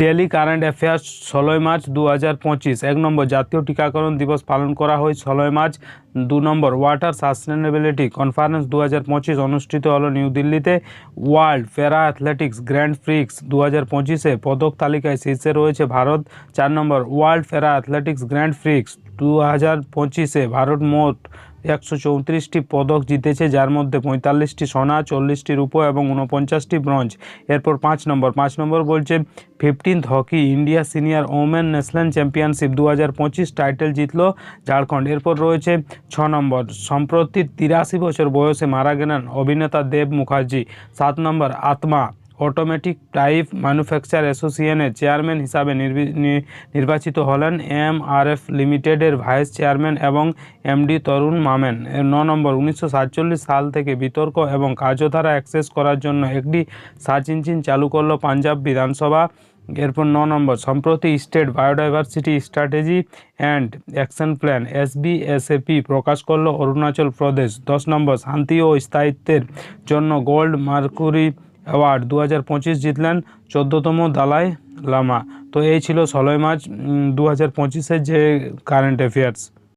Daily current affairs ষোলোই March দু এক নম্বর, জাতীয় টিকাকরণ দিবস পালন করা হয় ষোলোই মার্চ। দু নম্বর, ওয়াটার সাস্টেনেবিলিটি কনফারেন্স দু হাজার পঁচিশ অনুষ্ঠিত হলো নিউ দিল্লিতে। World para athletics grand prix দু হাজার পঁচিশে পদক তালিকায় শীর্ষে রয়েছে ভারত। চার নম্বর, world para athletics grand prix দু হাজার পঁচিশে ভারত মোট একশো চৌত্রিশটি পদক জিতেছে, যার মধ্যে পঁয়তাল্লিশটি সোনা, চল্লিশটি রূপো এবং উনপঞ্চাশটি ব্রঞ্জ। এরপর পাঁচ নম্বর পাঁচ নম্বর বলছে fifteenth hockey India senior women national championship দু হাজার পঁচিশ টাইটেল জিতলো ঝাড়খণ্ড। এরপর রয়েছে ছ নম্বর, সম্প্রতি তিরাশি বছর বয়সে মারা গেলেন অভিনেতা দেব মুখার্জি। সাত নম্বর, আত্মা। অটোমেটিক টাইপ ম্যানুফ্যাকচার অ্যাসোসিয়েশনের চেয়ারম্যান হিসাবে নির্বি- নির্বাচিত হলেন এম আর এফ লিমিটেডের ভাইস চেয়ারম্যান এবং এমডি তরুণ মামেন। ন নম্বর, উনিশশো সাতচল্লিশ সাল থেকে বিতর্ক এবং কার্যধারা অ্যাক্সেস করার জন্য একটি সার্চ ইঞ্জিন চালু করল পাঞ্জাব বিধানসভা। এরপর ন নম্বর, সম্প্রতি state biodiversity strategy and action plan SBSAP প্রকাশ করল অরুণাচল প্রদেশ। দশ নম্বর, শান্তি ও স্থায়িত্বের জন্য গোল্ড মার্কুরি অ্যাওয়ার্ড। দু হাজার পঁচিশ জিতলেন চোদ্দোতম দালাই লামা। তো এই ছিল ষোলোই মার্চ দু হাজার পঁচিশের যে কারেন্ট অ্যাফেয়ার্স